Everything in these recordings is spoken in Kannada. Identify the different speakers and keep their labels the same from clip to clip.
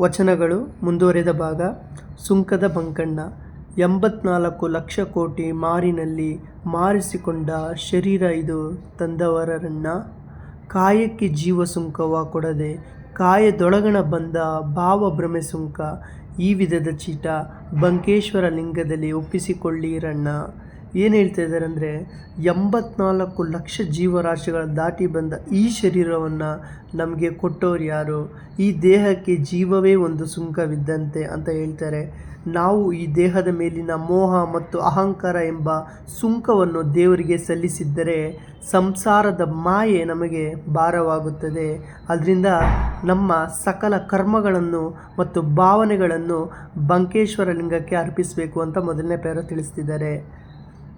Speaker 1: ವಚನಗಳು ಮುಂದುವರೆದ ಭಾಗ, ಸುಂಕದ ಬಂಕಣ್ಣ, ಎಂಬತ್ನಾಲ್ಕು ಲಕ್ಷ ಕೋಟಿ ಮಾರಿನಲ್ಲಿ ಮಾರಿಸಿಕೊಂಡ ಶರೀರ ಇದು ತಂದವರನ್ನ. ಕಾಯಕ್ಕೆ ಜೀವ ಸುಂಕವ ಕೊಡದೆ ಕಾಯದೊಳಗಣ ಬಂದ ಭಾವಭ್ರಮೆ ಸುಂಕ ಈ ವಿಧದ ಚೀಟ ಬಂಕೇಶ್ವರ ಲಿಂಗದಲ್ಲಿ ಒಪ್ಪಿಸಿಕೊಳ್ಳಿರಣ್ಣ ಏನು ಹೇಳ್ತಾ ಇದ್ದಾರೆ ಅಂದರೆ ಎಂಬತ್ನಾಲ್ಕು ಲಕ್ಷ ಜೀವರಾಶಿಗಳ ದಾಟಿ ಬಂದ ಈ ಶರೀರವನ್ನು ನಮಗೆ ಕೊಟ್ಟವರು ಯಾರು? ಈ ದೇಹಕ್ಕೆ ಜೀವವೇ ಒಂದು ಸುಂಕವಿದ್ದಂತೆ ಅಂತ ಹೇಳ್ತಾರೆ. ನಾವು ಈ ದೇಹದ ಮೇಲಿನ ಮೋಹ ಮತ್ತು ಅಹಂಕಾರ ಎಂಬ ಸುಂಕವನ್ನು ದೇವರಿಗೆ ಸಲ್ಲಿಸಿದ್ದರೆ ಸಂಸಾರದ ಮಾಯೆ ನಮಗೆ ಭಾರವಾಗುತ್ತದೆ. ಅದರಿಂದ ನಮ್ಮ ಸಕಲ ಕರ್ಮಗಳನ್ನು ಮತ್ತು ಭಾವನೆಗಳನ್ನು ಬಂಕೇಶ್ವರ ಲಿಂಗಕ್ಕೆ ಅರ್ಪಿಸಬೇಕು ಅಂತ ಮೊದಲನೇ ಪೇರ ತಿಳಿಸ್ತಿದ್ದಾರೆ.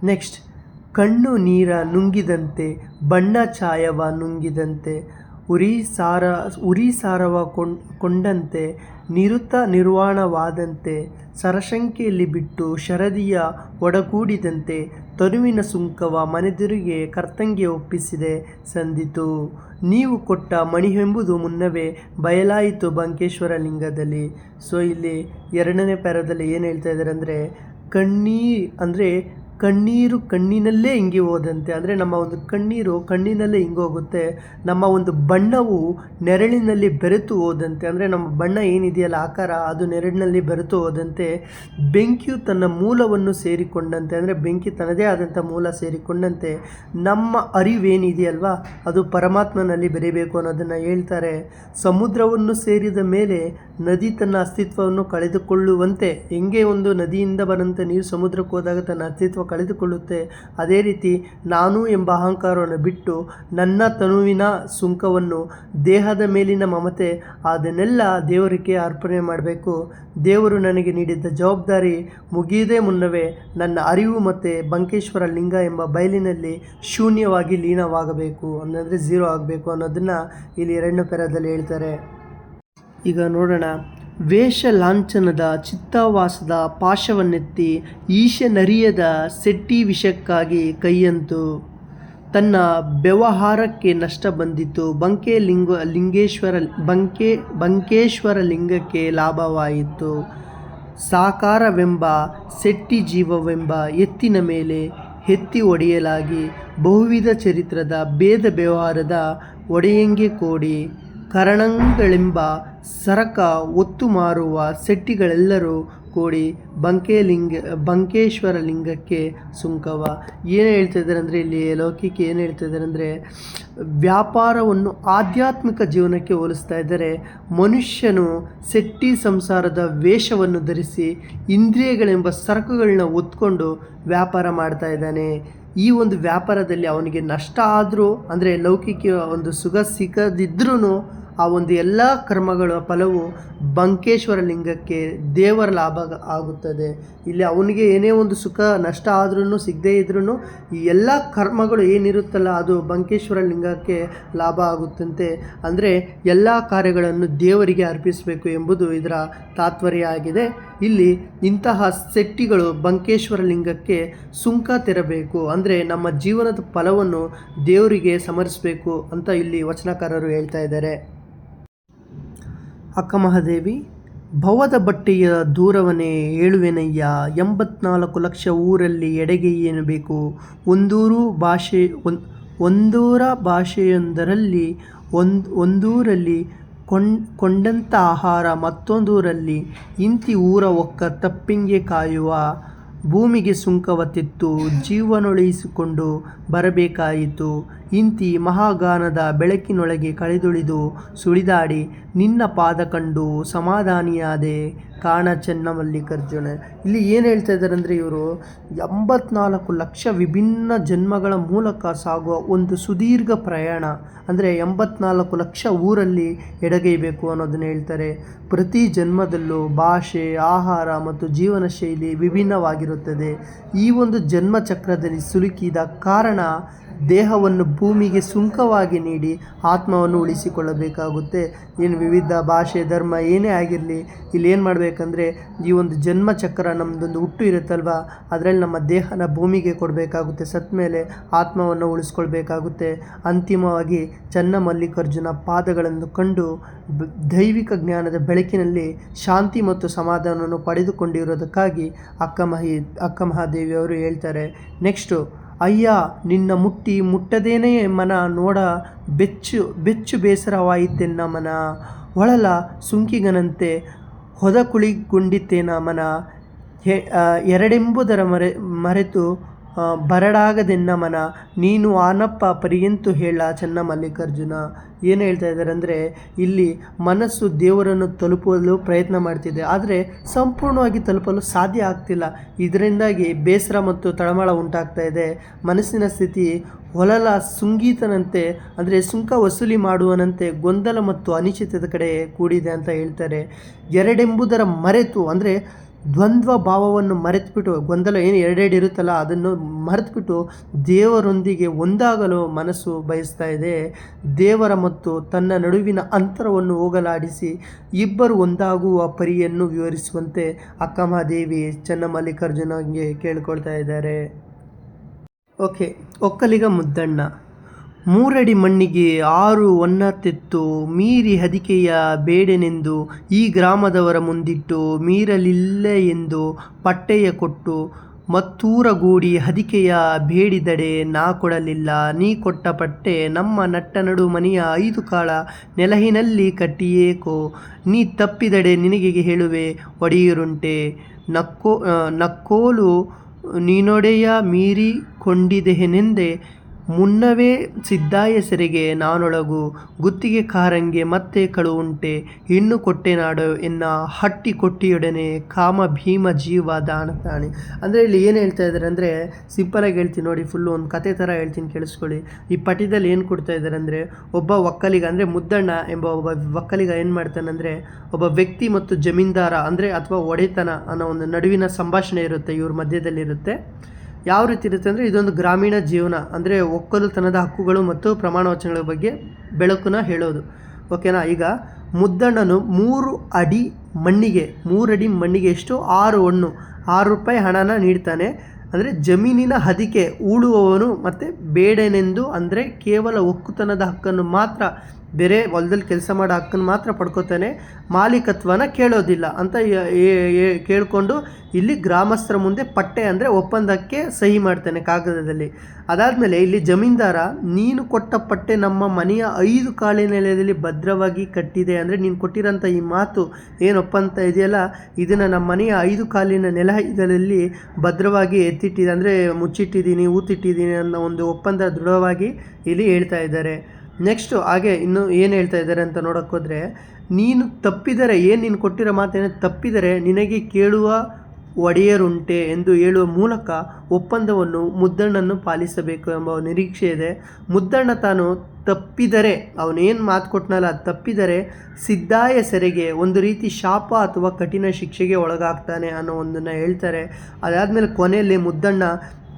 Speaker 1: ನೆಕ್ಸ್ಟ್ ಕಣ್ಣು ನೀರ ನುಂಗಿದಂತೆ, ಬಣ್ಣ ಛಾಯವ ನುಂಗಿದಂತೆ, ಉರಿ ಸಾರ, ಉರಿ ಸಾರವ ಕೊಂಡ್, ಕೊಂಡಂತೆ, ನಿರುತ ನಿರ್ವಾಣವಾದಂತೆ, ಸರಶಂಕೆಯಲ್ಲಿ ಬಿಟ್ಟು ಶರದಿಯ ಒಡಗೂಡಿದಂತೆ, ತನುವಿನ ಸುಂಕವ ಮನೆದುರಿಗೆ ಕರ್ತಂಗೆ ಒಪ್ಪಿಸಿದೆ ಸಂದಿತು. ನೀವು ಕೊಟ್ಟ ಮಣಿವೆಂಬುದು ಮುನ್ನವೇ ಬಯಲಾಯಿತು ಬಂಕೇಶ್ವರ ಲಿಂಗದಲ್ಲಿ. ಸೊ, ಇಲ್ಲಿ ಎರಡನೇ ಪ್ಯಾರದಲ್ಲಿ ಏನು ಹೇಳ್ತಾ ಇದ್ದಾರೆ ಅಂದರೆ, ಕಣ್ಣೀ ಅಂದರೆ ಕಣ್ಣೀರು ಕಣ್ಣಿನಲ್ಲೇ ಹಿಂಗೆ ಹೋದಂತೆ. ಅಂದರೆ ನಮ್ಮ ಒಂದು ಕಣ್ಣೀರು ಕಣ್ಣಿನಲ್ಲೇ ಹಿಂಗೋಗುತ್ತೆ ನಮ್ಮ ಒಂದು ಬಣ್ಣವು ನೆರಳಿನಲ್ಲಿ ಬೆರೆತು ಹೋದಂತೆ. ಅಂದರೆ ನಮ್ಮ ಬಣ್ಣ ಏನಿದೆಯಲ್ಲ ಆಕಾರ, ಅದು ನೆರಳಿನಲ್ಲಿ ಬೆರೆತು ಹೋದಂತೆ. ಬೆಂಕಿಯು ತನ್ನ ಮೂಲವನ್ನು ಸೇರಿಕೊಂಡಂತೆ. ಅಂದರೆ ಬೆಂಕಿ ತನ್ನದೇ ಆದಂಥ ಮೂಲ ಸೇರಿಕೊಂಡಂತೆ. ನಮ್ಮ ಅರಿವೇನಿದೆಯಲ್ವಾ? ಅದು ಪರಮಾತ್ಮನಲ್ಲಿ ಬೆರೀಬೇಕು ಅನ್ನೋದನ್ನು ಹೇಳ್ತಾರೆ. ಸಮುದ್ರವನ್ನು ಸೇರಿದ ಮೇಲೆ ನದಿ ತನ್ನ ಅಸ್ತಿತ್ವವನ್ನು ಕಳೆದುಕೊಳ್ಳುವಂತೆ. ಹೆಂಗೆ ಒಂದು ನದಿಯಿಂದ ಬರಂತ ನೀರು ಸಮುದ್ರಕ್ಕೆ ಹೋದಾಗ ತನ್ನ ಅಸ್ತಿತ್ವ ಕಳೆದುಕೊಳ್ಳುತ್ತೆ. ಅದೇ ರೀತಿ ನಾನು ಎಂಬ ಅಹಂಕಾರವನ್ನು ಬಿಟ್ಟು ನನ್ನ ತನುವಿನ ಸುಂಕವನ್ನು ದೇಹದ ಮೇಲಿನ ಮಮತೆ, ಅದನ್ನೆಲ್ಲ ದೇವರಿಗೆ ಅರ್ಪಣೆ ಮಾಡಬೇಕು. ದೇವರು ನನಗೆ ನೀಡಿದ್ದ ಜವಾಬ್ದಾರಿ ಮುಗಿಯದೇ ಮುನ್ನವೇ, ನನ್ನ ಅರಿವು ಮತ್ತು ಬಂಕೇಶ್ವರ ಲಿಂಗ ಎಂಬ ಬಯಲಿನಲ್ಲಿ ಶೂನ್ಯವಾಗಿ ಲೀನವಾಗಬೇಕು ಅಂದರೆ ಝೀರೋ ಆಗಬೇಕು ಅನ್ನೋದನ್ನು ಇಲ್ಲಿ ಎರಡನೇ ಪೆರದಲ್ಲಿ ಹೇಳ್ತಾರೆ. ಈಗ ನೋಡೋಣ. ವೇಷ ಲಾಂಛನದ ಚಿತ್ತಾವಾಸದ ಪಾಶವನ್ನೆತ್ತಿ ಈಶನರಿಯದ ಸೆಟ್ಟಿ ವಿಷಕ್ಕಾಗಿ ಕೈಯಂತು. ತನ್ನ ವ್ಯವಹಾರಕ್ಕೆ ನಷ್ಟ ಬಂದಿತು. ಬಂಕೆ ಲಿಂಗ, ಲಿಂಗೇಶ್ವರ, ಬಂಕೆ, ಬಂಕೇಶ್ವರ ಲಿಂಗಕ್ಕೆ ಲಾಭವಾಯಿತು. ಸಾಕಾರವೆಂಬ ಸೆಟ್ಟಿ ಜೀವವೆಂಬ ಎತ್ತಿನ ಮೇಲೆ ಎತ್ತಿ ಒಡೆಯಲಾಗಿ ಬಹುವಿಧ ಚರಿತ್ರದ ಭೇದ ವ್ಯವಹಾರದ ಒಡೆಯಂಗೆ ಕೋಡಿ ಕರಣಗಳೆಂಬ ಸರಕ ಒತ್ತು ಮಾರುವ ಸೆಟ್ಟಿಗಳೆಲ್ಲರೂ ಕೂಡಿ ಬಂಕೆಲಿಂಗ ಬಂಕೇಶ್ವರ ಲಿಂಗಕ್ಕೆ ಸುಂಕವ. ಏನು ಹೇಳ್ತಾ ಇದ್ದಾರೆ ಅಂದರೆ ಇಲ್ಲಿ ಲೌಕಿಕ ಏನು ಹೇಳ್ತಾ ಇದ್ದಾರೆ ಅಂದರೆ ವ್ಯಾಪಾರವನ್ನು ಆಧ್ಯಾತ್ಮಿಕ ಜೀವನಕ್ಕೆ ಹೋಲಿಸ್ತಾ ಇದ್ದಾರೆ. ಮನುಷ್ಯನು ಸೆಟ್ಟಿ ಸಂಸಾರದ ವೇಷವನ್ನು ಧರಿಸಿ ಇಂದ್ರಿಯಗಳೆಂಬ ಸರಕುಗಳನ್ನ ಒತ್ಕೊಂಡು ವ್ಯಾಪಾರ ಮಾಡ್ತಾ ಇದ್ದಾನೆ. ಈ ಒಂದು ವ್ಯಾಪಾರದಲ್ಲಿ ಅವನಿಗೆ ನಷ್ಟ ಆದರೂ ಅಂದರೆ ಲೌಕಿಕ ಒಂದು ಸುಖ ಸಿಗದಿದ್ರೂ ಆ ಒಂದು ಎಲ್ಲ ಕರ್ಮಗಳ ಫಲವು ಬಂಕೇಶ್ವರ ಲಿಂಗಕ್ಕೆ ದೇವರ ಲಾಭ ಆಗುತ್ತದೆ. ಇಲ್ಲಿ ಅವನಿಗೆ ಏನೇ ಒಂದು ಸುಖ, ನಷ್ಟ ಆದ್ರೂ ಸಿಗದೇ ಇದ್ರೂ ಈ ಎಲ್ಲ ಕರ್ಮಗಳು ಏನಿರುತ್ತಲ್ಲ, ಅದು ಬಂಕೇಶ್ವರ ಲಿಂಗಕ್ಕೆ ಲಾಭ ಆಗುತ್ತಂತೆ. ಅಂದರೆ ಎಲ್ಲ ಕಾರ್ಯಗಳನ್ನು ದೇವರಿಗೆ ಅರ್ಪಿಸಬೇಕು ಎಂಬುದು ಇದರ ತಾತ್ಪರ್ಯ ಆಗಿದೆ. ಇಲ್ಲಿ ಇಂತಹ ಸೆಟ್ಟಿಗಳು ಬಂಕೇಶ್ವರ ಲಿಂಗಕ್ಕೆ ಸುಂಕ ತೆರಬೇಕು. ಅಂದರೆ ನಮ್ಮ ಜೀವನದ ಫಲವನ್ನು ದೇವರಿಗೆ ಸಮರ್ಪಿಸಬೇಕು ಅಂತ ಇಲ್ಲಿ ವಚನಕಾರರು ಹೇಳ್ತಾ ಇದ್ದಾರೆ. ಅಕ್ಕ ಮಹಾದೇವಿ ಭವದ ಬಟ್ಟೆಯ ದೂರವನೇ ಏಳುವೆನಯ್ಯ, ಎಂಬತ್ನಾಲ್ಕು ಲಕ್ಷ ಊರಲ್ಲಿ ಎಡಗೈಯೇನು ಬೇಕು? ಒಂದೂರು ಭಾಷೆ ಒಂದೂರ ಭಾಷೆಯೊಂದರಲ್ಲಿ, ಒಂದು, ಒಂದೂರಲ್ಲಿ ಕೊಂಡ್ ಕೊಂಡಂಥ ಆಹಾರ, ಮತ್ತೊಂದೂರಲ್ಲಿ ಇಂತಿ ಊರ ಒಕ್ಕ ತಪ್ಪಿಂಗೆ ಕಾಯುವ, ಭೂಮಿಗೆ ಸುಂಕವತ್ತಿತ್ತು ತೆತ್ತು ಜೀವನೊಳಿಸಿಕೊಂಡು ಬರಬೇಕಾಯಿತು. ಇಂತಿ ಮಹಾಗಾನದ ಬೆಳಕಿನೊಳಗೆ ಕಳೆದುಳಿದು ಸುಳಿದಾಡಿ ನಿನ್ನ ಪಾದ ಕಂಡು ಸಮಾಧಾನಿಯಾದೆ. ಕಾಣ ಚೆನ್ನ ಮಲ್ಲಿಕಾರ್ಜುನ, ಇಲ್ಲಿ ಏನು ಹೇಳ್ತಾ ಇದ್ದಾರೆ ಅಂದರೆ ಇವರು, ಎಂಬತ್ನಾಲ್ಕು ಲಕ್ಷ ವಿಭಿನ್ನ ಜನ್ಮಗಳ ಮೂಲಕ ಸಾಗುವ ಒಂದು ಸುದೀರ್ಘ ಪ್ರಯಾಣ, ಅಂದರೆ ಎಂಬತ್ನಾಲ್ಕು ಲಕ್ಷ ಊರಲ್ಲಿ ಎಡಗೈಬೇಕು ಅನ್ನೋದನ್ನ ಹೇಳ್ತಾರೆ. ಪ್ರತಿ ಜನ್ಮದಲ್ಲೂ ಭಾಷೆ, ಆಹಾರ ಮತ್ತು ಜೀವನ ಶೈಲಿ ವಿಭಿನ್ನವಾಗಿರುತ್ತದೆ. ಈ ಒಂದು ಜನ್ಮ ಚಕ್ರದಲ್ಲಿ ಸಿಲುಕಿದ ಕಾರಣ ದೇಹವನ್ನು ಭೂಮಿಗೆ ಸುಂಕವಾಗಿ ನೀಡಿ ಆತ್ಮವನ್ನು ಉಳಿಸಿಕೊಳ್ಳಬೇಕಾಗುತ್ತೆ. ಏನು ವಿವಿಧ ಭಾಷೆ, ಧರ್ಮ ಏನೇ ಆಗಿರಲಿ, ಇಲ್ಲಿ ಏನು ಮಾಡಬೇಕಂದ್ರೆ ಈ ಒಂದು ಜನ್ಮ ಚಕ್ರ ನಮ್ಮದೊಂದು ಹುಟ್ಟು ಇರುತ್ತಲ್ವ? ಅದರಲ್ಲಿ ನಮ್ಮ ದೇಹನ ಭೂಮಿಗೆ ಕೊಡಬೇಕಾಗುತ್ತೆ. ಸತ್ತ ಮೇಲೆ ಆತ್ಮವನ್ನು ಉಳಿಸ್ಕೊಳ್ಬೇಕಾಗುತ್ತೆ. ಅಂತಿಮವಾಗಿ ಚನ್ನ ಮಲ್ಲಿಕಾರ್ಜುನ ಪಾದಗಳನ್ನು ಕಂಡು ದೈವಿಕ ಜ್ಞಾನದ ಬೆಳಕಿನಲ್ಲಿ ಶಾಂತಿ ಮತ್ತು ಸಮಾಧಾನವನ್ನು ಪಡೆದುಕೊಂಡಿರೋದಕ್ಕಾಗಿ ಅಕ್ಕ ಮಹಿ ಅಕ್ಕ ಮಹಾದೇವಿಯವರು ಹೇಳ್ತಾರೆ. ನೆಕ್ಸ್ಟು ಅಯ್ಯ, ನಿನ್ನ ಮುಟ್ಟಿ ಮುಟ್ಟದೇನೇ ಮನ, ನೋಡ, ಬೆಚ್ಚು ಬೆಚ್ಚು ಬೇಸರವಾಯಿತೆನ್ನ ಮನ. ಒಳಲ ಸುಂಕಿಗನಂತೆ ಹೊದ ಕುಳಿಗೊಂಡಿತೇನ ಮನ ಎರಡೆಂಬುದರ ಮರೆ, ಮರೆತು ಆ, ಬರಡಾಗದೆನ್ನ ಮನ ನೀನು ಆನಪ್ಪ ಪರಿಯಂತು ಹೇಳ ಚೆನ್ನ ಮಲ್ಲಿಕಾರ್ಜುನ. ಏನು ಹೇಳ್ತಾ ಇದ್ದಾರೆ ಅಂದರೆ ಇಲ್ಲಿ ಮನಸ್ಸು ದೇವರನ್ನು ತಲುಪಲು ಪ್ರಯತ್ನ ಮಾಡ್ತಿದೆ ಆದರೆ ಸಂಪೂರ್ಣವಾಗಿ ತಲುಪಲು ಸಾಧ್ಯ ಆಗ್ತಿಲ್ಲ. ಇದರಿಂದಾಗಿ ಬೇಸರ ಮತ್ತು ತಳಮಳ ಉಂಟಾಗ್ತಾ ಇದೆ. ಮನಸ್ಸಿನ ಸ್ಥಿತಿ ಹೊಲಲ ಸುಂಗೀತನಂತೆ ಅಂದರೆ ಸುಂಕ ವಸೂಲಿ ಮಾಡುವನಂತೆ ಗೊಂದಲ ಮತ್ತು ಅನಿಶ್ಚಿತದ ಕಡೆ ಕೂಡಿದೆ ಅಂತ ಹೇಳ್ತಾರೆ. ಎರಡೆಂಬುದರ ಮರೆತು ಅಂದರೆ ದ್ವಂದ್ವ ಭಾವವನ್ನು ಮರೆತುಬಿಟ್ಟು, ಗೊಂದಲ ಏನು ಎರಡೆರಡು ಇರುತ್ತಲ್ಲ, ಅದನ್ನು ಮರೆತುಬಿಟ್ಟು ದೇವರೊಂದಿಗೆ ಒಂದಾಗಲು ಮನಸ್ಸು ಬಯಸ್ತಾ ಇದೆ. ದೇವರ ಮತ್ತು ತನ್ನ ನಡುವಿನ ಅಂತರವನ್ನು ಹೋಗಲಾಡಿಸಿ ಇಬ್ಬರು ಒಂದಾಗುವ ಪರಿಯನ್ನು ವಿವರಿಸುವಂತೆ ಅಕ್ಕಮಹಾದೇವಿ ಚನ್ನಮಲ್ಲಿಕಾರ್ಜುನಗೆ ಕೇಳ್ಕೊಳ್ತಾ ಇದ್ದಾರೆ. ಓಕೆ, ಒಕ್ಕಲಿಗ ಮುದ್ದಣ್ಣ. ಮೂರಡಿ ಮಣ್ಣಿಗೆ ಆರು ತೆತ್ತು ಮೀರಿ ಹದಿಕೆಯ ಬೇಡೆನೆಂದು ಈ ಗ್ರಾಮದವರ ಮುಂದಿಟ್ಟು ಮೀರಲಿಲ್ಲ ಎಂದು ಪಟ್ಟೆಯ ಕೊಟ್ಟು, ಮತ್ತೂರಗೂಡಿ ಹದಿಕೆಯ ಬೇಡಿದಡೆ ನಾ ಕೊಡಲಿಲ್ಲ. ನೀ ಕೊಟ್ಟ ಪಟ್ಟೆ ನಮ್ಮ ನಟ್ಟ ನಡು ಮನೆಯ ಐದು ಕಾಳ ನೆಲಹಿನಲ್ಲಿ ಕಟ್ಟಿಯೇಕೋ ನೀ ತಪ್ಪಿದಡೆ ನಿನಗೆ ಹೇಳುವೆ, ಒಡೆಯುರುಂಟೆ. ನಕ್ಕೋ, ನಕ್ಕೋಲು ನೀನೊಡೆಯ ಮೀರಿಕೊಂಡಿದೆನೆಂದೆ ಮುನ್ನವೇ ಸಿದ್ದಾಯ ಸೆರೆಗೆ ನಾನೊಳಗು, ಗುತ್ತಿಗೆ ಕಾರಂಗೆ ಮತ್ತೆ ಕಳುವುಂಟೆ ಇನ್ನು ಕೊಟ್ಟೆ ನಾಡು ಎನ್ನ ಹಟ್ಟಿ ಕೊಟ್ಟಿಯೊಡನೆ ಕಾಮ ಭೀಮ ಜೀವ ತಾಣಿ ಅಂದರೆ ಇಲ್ಲಿ ಏನು ಹೇಳ್ತಾ ಇದ್ದಾರೆ ಅಂದರೆ ಸಿಂಪಲಾಗಿ ಹೇಳ್ತೀನಿ ನೋಡಿ ಫುಲ್ಲು ಒಂದು ಕತೆ ಥರ ಹೇಳ್ತೀನಿ ಕೇಳಿಸ್ಕೊಳ್ಳಿ. ಈ ಪಠ್ಯದಲ್ಲಿ ಏನು ಕೊಡ್ತಾ ಇದ್ದಾರೆ ಅಂದರೆ, ಒಬ್ಬ ಒಕ್ಕಲಿಗ, ಅಂದರೆ ಮುದ್ದಣ್ಣ ಎಂಬ ಒಬ್ಬ ಒಕ್ಕಲಿಗ ಏನು ಮಾಡ್ತಾನಂದರೆ ಒಬ್ಬ ವ್ಯಕ್ತಿ ಮತ್ತು ಜಮೀನ್ದಾರ, ಅಂದರೆ ಅಥವಾ ಒಡೆತನ ಅನ್ನೋ ಒಂದು ನಡುವಿನ ಸಂಭಾಷಣೆ ಇರುತ್ತೆ ಇವ್ರ ಮಧ್ಯದಲ್ಲಿರುತ್ತೆ. ಯಾವ ರೀತಿ ಇರುತ್ತೆ ಅಂದರೆ ಇದೊಂದು ಗ್ರಾಮೀಣ ಜೀವನ, ಅಂದರೆ ಒಕ್ಕಲುತನದ ಹಕ್ಕುಗಳು ಮತ್ತು ಪ್ರಮಾಣ ವಚನಗಳ ಬಗ್ಗೆ ಬೆಳಕನ್ನು ಹೇಳೋದು. ಓಕೆನಾ? ಈಗ ಮುದ್ದಣ್ಣನು ಮೂರು ಅಡಿ ಮಣ್ಣಿಗೆ ಮೂರಡಿ ಮಣ್ಣಿಗೆ ಎಷ್ಟು? ಆರು ಹಣ್ಣು. ಆರು ರೂಪಾಯಿ ಹಣನ ನೀಡ್ತಾನೆ. ಅಂದರೆ ಜಮೀನಿನ ಹದಿಕೆ ಉಳುವವನು ಮತ್ತು ಬೇಡನೆಂದು ಅಂದರೆ ಕೇವಲ ಒಕ್ಕುತನದ ಹಕ್ಕನ್ನು ಮಾತ್ರ ಬೇರೆ ಹೊಲದಲ್ಲಿ ಕೆಲಸ ಮಾಡೋ ಹಕ್ಕನ್ನು ಮಾತ್ರ ಪಡ್ಕೋತಾನೆ, ಮಾಲೀಕತ್ವನ ಕೇಳೋದಿಲ್ಲ ಅಂತ ಕೇಳಿಕೊಂಡು ಇಲ್ಲಿ ಗ್ರಾಮಸ್ಥರ ಮುಂದೆ ಪಟ್ಟೆ ಅಂದರೆ ಒಪ್ಪಂದಕ್ಕೆ ಸಹಿ ಮಾಡ್ತಾನೆ ಕಾಗದದಲ್ಲಿ. ಅದಾದಮೇಲೆ ಇಲ್ಲಿ ಜಮೀನ್ದಾರ, ನೀನು ಕೊಟ್ಟ ಪಟ್ಟೆ ನಮ್ಮ ಮನೆಯ ಐದು ಕಾಳಿ ನೆಲೆಯಲ್ಲಿ ಭದ್ರವಾಗಿ ಕಟ್ಟಿದೆ ಅಂದರೆ ನೀನು ಕೊಟ್ಟಿರೋಂಥ ಈ ಮಾತು ಏನು ಒಪ್ಪಂತ ಇದೆಯಲ್ಲ? ಇದನ್ನು ನಮ್ಮ ಮನೆಯ ಐದು ಕಾಲಿನ ನೆಲ ಇದರಲ್ಲಿ ಭದ್ರವಾಗಿ ಎತ್ತಿಟ್ಟಿದೆ ಅಂದರೆ ಮುಚ್ಚಿಟ್ಟಿದ್ದೀನಿ, ಊತಿಟ್ಟಿದ್ದೀನಿ ಅನ್ನೋ ಒಂದು ಒಪ್ಪಂದ ದೃಢವಾಗಿ ಇಲ್ಲಿ ಹೇಳ್ತಾ ಇದ್ದಾರೆ. ನೆಕ್ಸ್ಟು ಹಾಗೆ ಇನ್ನು ಏನು ಹೇಳ್ತಾ ಇದ್ದಾರೆ ಅಂತ ನೋಡೋಕ್ಕೋದ್ರೆ ನೀನು ತಪ್ಪಿದರೆ, ಏನು ನೀನು ಕೊಟ್ಟಿರೋ ಮಾತೇನೆ ತಪ್ಪಿದರೆ ನಿನಗೆ ಕೇಳುವ ಒಡೆಯರುಂಟೆ ಎಂದು ಹೇಳುವ ಮೂಲಕ ಒಪ್ಪಂದವನ್ನು ಮುದ್ದಣ್ಣನ್ನು ಪಾಲಿಸಬೇಕು ಎಂಬ ನಿರೀಕ್ಷೆ ಇದೆ. ಮುದ್ದಣ್ಣ ತಾನು ತಪ್ಪಿದರೆ, ಅವನೇನು ಮಾತು ಕೊಟ್ಟನಲ್ಲ ತಪ್ಪಿದರೆ ಸಿದ್ದಾಯ ಸೆರೆಗೆ ಒಂದು ರೀತಿ ಶಾಪ ಅಥವಾ ಕಠಿಣ ಶಿಕ್ಷೆಗೆ ಒಳಗಾಗ್ತಾನೆ ಅನ್ನೋ ಒಂದನ್ನು ಹೇಳ್ತಾರೆ. ಅದಾದಮೇಲೆ ಕೊನೆಯಲ್ಲಿ ಮುದ್ದಣ್ಣ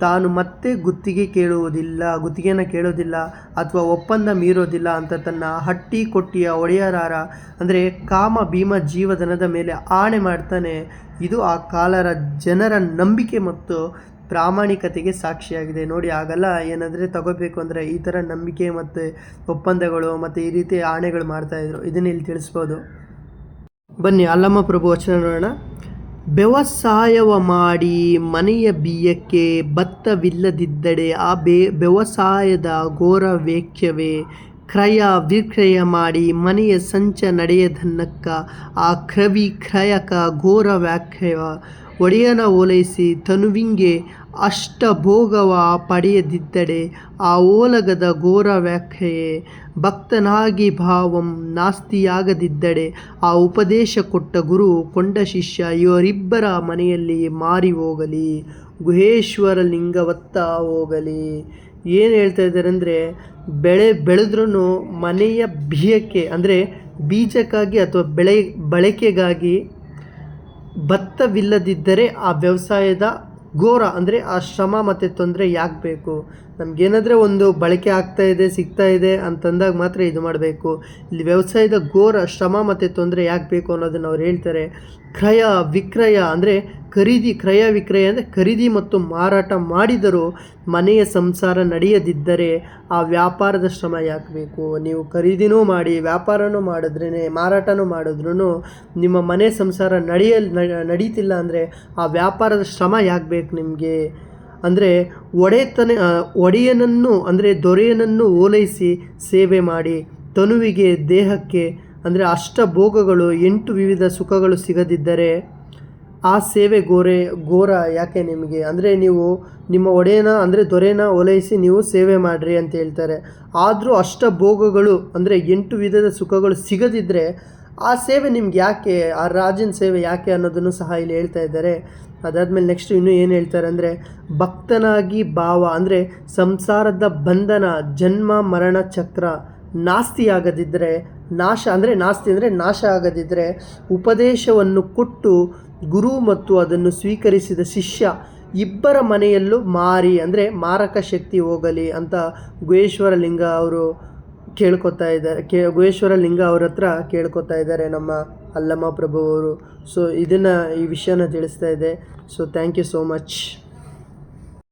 Speaker 1: ತಾನು ಮತ್ತೆ ಗುತ್ತಿಗೆ ಕೇಳುವುದಿಲ್ಲ, ಗುತ್ತಿಗೆಯನ್ನು ಕೇಳೋದಿಲ್ಲ ಅಥವಾ ಒಪ್ಪಂದ ಮೀರೋದಿಲ್ಲ ಅಂತ ತನ್ನ ಹಟ್ಟಿ ಕೊಟ್ಟಿಯ ಒಡೆಯರಾರ, ಅಂದರೆ ಕಾಮ ಭೀಮ ಜೀವಧನದ ಮೇಲೆ ಆಣೆ ಮಾಡ್ತಾನೆ, ಇದು ಆ ಕಾಲರ ಜನರ ನಂಬಿಕೆ ಮತ್ತು ಪ್ರಾಮಾಣಿಕತೆಗೆ ಸಾಕ್ಷಿಯಾಗಿದೆ. ನೋಡಿ ಆಗಲ್ಲ ಏನಂದರೆ ತಗೋಬೇಕು ಅಂದರೆ ಈ ಥರ ನಂಬಿಕೆ ಮತ್ತು ಒಪ್ಪಂದಗಳು ಮತ್ತು ಈ ರೀತಿ ಆಣೆಗಳು ಮಾಡ್ತಾಯಿದ್ರು ಇದನ್ನ ಇಲ್ಲಿ ತಿಳಿಸ್ಬೋದು. ಬನ್ನಿ, ಅಲ್ಲಮ್ಮ ಪ್ರಭು ವಚನ ನೋಡೋಣ. ವ್ಯವಸಾಯವ ಮಾಡಿ ಮನೆಯ ಬಿಯಕ್ಕೆ ಭತ್ತವಿಲ್ಲದಿದ್ದರೆ ಆ ಬೆ ವ್ಯವಸಾಯದ ಘೋರ ವೇಖ್ಯವೇ ಕ್ರಯ ವಿಕ್ರಯ ಮಾಡಿ ಮನೆಯ ಸಂಚ ನಡೆಯದನ್ನಕ್ಕ ಆ ಕ್ರವಿ ಕ್ರಯಕ ಘೋರ ವ್ಯಾಖ್ಯವ ಒಡೆಯನ ಓಲೈಸಿ ತನುವಿಂಗೆ ಅಷ್ಟಭೋಗವ ಪಡೆಯದಿದ್ದಡೆ ಆ ಓಲಗದ ಘೋರ ವ್ಯಾಖ್ಯೆಯೇ? ಭಕ್ತನಾಗಿ ಭಾವಂ ನಾಸ್ತಿಯಾಗದಿದ್ದಡೆ ಆ ಉಪದೇಶ ಕೊಟ್ಟ ಗುರು ಕೊಂಡ ಶಿಷ್ಯ ಇವರಿಬ್ಬರ ಮನೆಯಲ್ಲಿ ಮಾರಿ ಹೋಗಲಿ ಗುಹೇಶ್ವರ ಲಿಂಗವತ್ತ ಹೋಗಲಿ. ಏನು ಹೇಳ್ತಾ ಇದ್ದಾರೆ ಅಂದರೆ, ಬೆಳೆ ಬೆಳೆದ್ರೂ ಮನೆಯ ಬಿಯಕ್ಕೆ ಅಂದರೆ ಬೀಜಕ್ಕಾಗಿ ಅಥವಾ ಬೆಳೆ, ಬಳಕೆಗಾಗಿ ಭತ್ತವಿಲ್ಲದಿದ್ದರೆ ಆ ವ್ಯವಸಾಯದ ಘೋರ, ಅಂದರೆ ಆ ಶ್ರಮ ಮತ್ತು ತೊಂದರೆ ಯಾಕೆ ಬೇಕು? ನಮಗೇನಾದರೆ ಒಂದು ಬಳಕೆ ಆಗ್ತಾ ಇದೆ, ಸಿಗ್ತಾ ಇದೆ ಅಂತಂದಾಗ ಮಾತ್ರ ಇದು ಮಾಡಬೇಕು. ಇಲ್ಲಿ ವ್ಯವಸಾಯದ ಘೋರ, ಶ್ರಮ ಮತ್ತು ತೊಂದರೆ ಯಾಕೆ ಬೇಕು ಅನ್ನೋದನ್ನು ಅವ್ರು ಹೇಳ್ತಾರೆ. ಕ್ರಯ, ವಿಕ್ರಯ, ಅಂದರೆ ಖರೀದಿ, ಕ್ರಯ ವಿಕ್ರಯ ಅಂದರೆ ಖರೀದಿ ಮತ್ತು ಮಾರಾಟ ಮಾಡಿದರೂ ಮನೆಯ ಸಂಸಾರ ನಡೆಯದಿದ್ದರೆ ಆ ವ್ಯಾಪಾರದ ಶ್ರಮ ಯಾಕೆ ಬೇಕು? ನೀವು ಖರೀದಿನೂ ಮಾಡಿ, ವ್ಯಾಪಾರನೂ ಮಾಡಿದ್ರೇ ಮಾರಾಟನೂ ಮಾಡಿದ್ರೂ ನಿಮ್ಮ ಮನೆ ಸಂಸಾರ ನಡೆಯಲ್ ನಡೀತಿಲ್ಲ ಅಂದರೆ ಆ ವ್ಯಾಪಾರದ ಶ್ರಮ ಯಾಕೆ ಬೇಕು ನಿಮಗೆ? ಅಂದರೆ ಒಡೆತನ ಒಡೆಯನನ್ನು, ಅಂದರೆ ದೊರೆಯನನ್ನು ಓಲೈಸಿ ಸೇವೆ ಮಾಡಿ, ತನುವಿಗೆ, ದೇಹಕ್ಕೆ, ಅಂದರೆ ಅಷ್ಟಭೋಗಗಳು, ಎಂಟು ವಿವಿಧ ಸುಖಗಳು ಸಿಗದಿದ್ದರೆ ಆ ಸೇವೆ ಗೋರೆ, ಘೋರ ಯಾಕೆ ನಿಮಗೆ? ಅಂದರೆ ನೀವು ನಿಮ್ಮ ಒಡೆಯನ, ಅಂದರೆ ದೊರೆನ ಓಲೈಸಿ ನೀವು ಸೇವೆ ಮಾಡಿರಿ ಅಂತ ಹೇಳ್ತಾರೆ. ಆದರೂ ಅಷ್ಟ ಭೋಗಗಳು, ಅಂದರೆ ಎಂಟು ವಿಧದ ಸುಖಗಳು ಸಿಗದಿದ್ದರೆ ಆ ಸೇವೆ ನಿಮ್ಗೆ ಯಾಕೆ, ಆ ರಾಜನ ಸೇವೆ ಯಾಕೆ ಅನ್ನೋದನ್ನು ಸಹ ಇಲ್ಲಿ ಹೇಳ್ತಾ ಇದ್ದಾರೆ. ಅದಾದಮೇಲೆ ನೆಕ್ಸ್ಟ್ ಇನ್ನೂ ಏನು ಹೇಳ್ತಾರೆ ಅಂದರೆ, ಭಕ್ತನಾಗಿ ಭಾವ, ಅಂದರೆ ಸಂಸಾರದ ಬಂಧನ, ಜನ್ಮ, ಮರಣ ಚಕ್ರ ನಾಸ್ತಿ ಆಗದಿದ್ದರೆ ನಾಶ, ಅಂದರೆ ನಾಸ್ತಿ ಅಂದರೆ ನಾಶ ಆಗದಿದ್ದರೆ ಉಪದೇಶವನ್ನು ಕೊಟ್ಟು ಗುರು ಮತ್ತು ಅದನ್ನು ಸ್ವೀಕರಿಸಿದ ಶಿಷ್ಯ ಇಬ್ಬರ ಮನೆಯಲ್ಲೂ ಮಾರಿ, ಅಂದರೆ ಮಾರಕ ಶಕ್ತಿ ಹೋಗಲಿ ಅಂತ ಗುಹೇಶ್ವರ ಲಿಂಗ ಅವರು ಕೇಳ್ಕೊತಾ ಇದ್ದಾರೆ. ಕೇ ಗುಹೇಶ್ವರ ಲಿಂಗ ಅವ್ರ ಹತ್ರ ಕೇಳ್ಕೊತಾ ಇದ್ದಾರೆ ನಮ್ಮ ಅಲ್ಲಮ್ಮ ಪ್ರಭು ಅವರು ಸೊ ಇದನ್ನು ಈ ವಿಷಯನ ತಿಳಿಸ್ತಾ ಇದೆ. So thank you so much